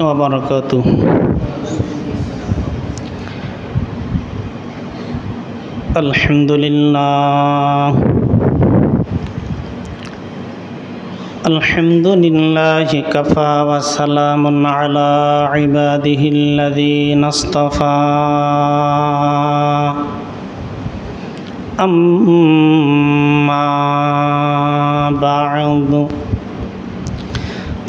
وبركاته الحمد لله الحمد لله كفى وسلام على عباده الذين اصطفى أما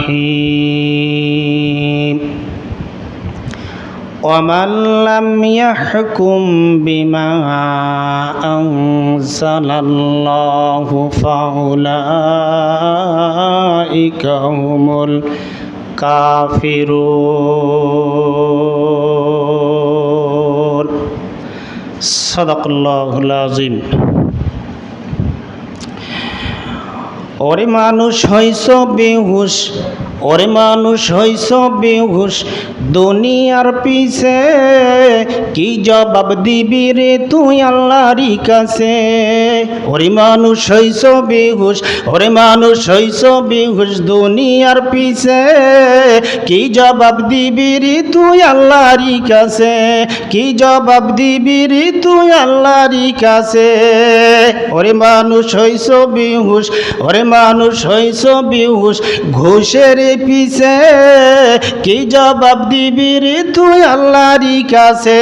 الرحيم ومن لم يحكم بما أنزل الله فأولئك هم الكافرون صدق الله العظيم ওরে মানুষ হইস বেহুশ, ওরে মানুষ হইস বেহুশ। দুনিয়ার পিছে কি জবাব দিবি রে তুই আল্লাহরি কাছে? ওরে মানুষ হইস বেহুশ ওরে মানুষ হইস বেহুশ দুনিয়ার পিছে। কি জবাব দিবি রে তুই আল্লাহরই কাছে? কি জবাব দিবি রে তুই আল্লাহরই কাছে? ওরে মানুষ হইস বেহুশ ওরে মানুষ হইস বেহুশ ঘুষের পিছে। কি জবাব দিবি রে তুই আল্লাহরই কাছে?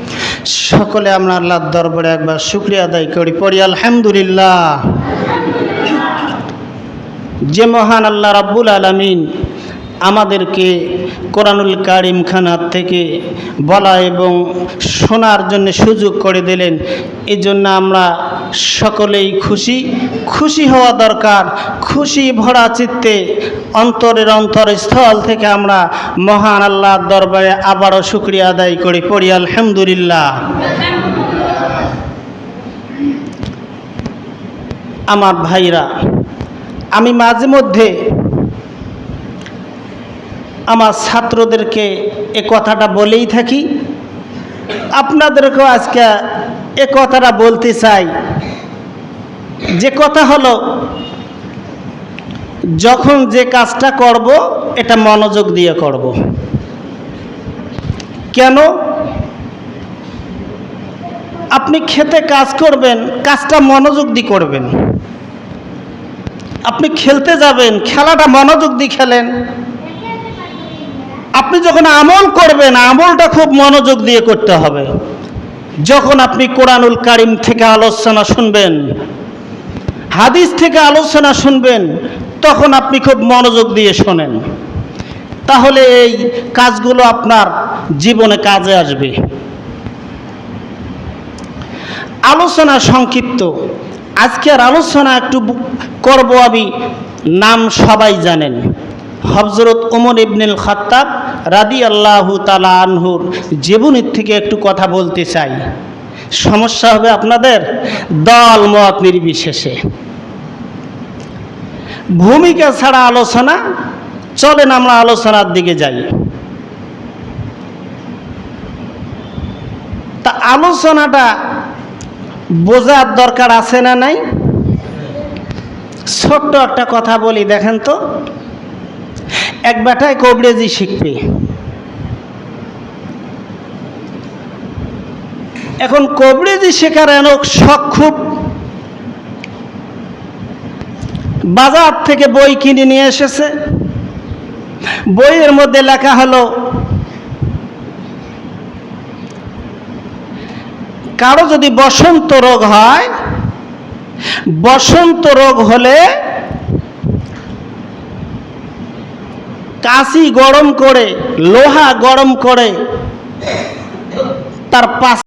সকলে আমরা আল্লাহর দরবারে একবার শুক্রিয়া আদায় করি, পড়ি, আলহামদুলিল্লাহ। যে মহান আল্লাহ রাব্বুল আলামিন আমাদেরকে কোরআনুল কারিম খানার থেকে বলা এবং শোনার জন্য সুযোগ করে দিলেন এই জন্য আমরা সকলেই খুশি। খুশি হওয়া দরকার, খুশি ভরা চিত্তে অন্তরের অন্তরস্থল থেকে আমরা মহান আল্লাহর দরবারে আবারও শুক্রিয়া আদায় করি, পড়ি আলহামদুলিল্লাহ। আমার ভাইরা, আমি মাঝে মধ্যে আমার ছাত্রদেরকে এ কথাটা বলেই থাকি। আপনাদেরকেও আজকে এ কথাটা বলতে চাই। যে কথা হলো যখন যে কাজটা করব, এটা মনোযোগ দিয়ে করব। কেন? আপনি খেতে কাজ করবেন, কাজটা মনোযোগ দিয়ে করবেন। আপনি খেলতে যাবেন, খেলাটা মনোযোগ দিয়ে খেলেন। আপনি যখন আমল করবেন, আমলটা খুব মনোযোগ দিয়ে করতে হবে। যখন আপনি কোরআনুল কারিম থেকে আলোচনা শুনবেন, হাদিস থেকে আলোচনা শুনবেন তখন আপনি খুব মনোযোগ দিয়ে শোনেন। তাহলে এই কাজগুলো আপনার জীবনে কাজে আসবে। আলোচনা সংক্ষিপ্ত। আজকের আলোচনা একটু করব আমি, নাম সবাই জানেন। হজরত ওমর ইবনুল খাত্তাব রাদি আল্লাহু তালা আনহুর জীবনের থেকে একটু কথা বলতে চাই। সমস্যা হবে আপনাদের? দল মত নির্বিশেষে। ভূমিকা ছাড়া আলোচনা, চলেন আমরা আলোচনার দিকে যাই। তা আলোচনাটা বোঝার দরকার আছে না নাই? ছোট্ট একটা কথা বলি, দেখেন তো। এক বেটায় কবরেজি শিখবে। এখন কবরেজি শেখার এনক শখ খুব বাজার থেকে বই কিনে নিয়ে এসেছে। বইয়ের মধ্যে লেখা হলো, কারও যদি বসন্ত রোগ হয়, বসন্ত রোগ হলে কাশি গরম করে, লোহা গরম করে, তার পাশ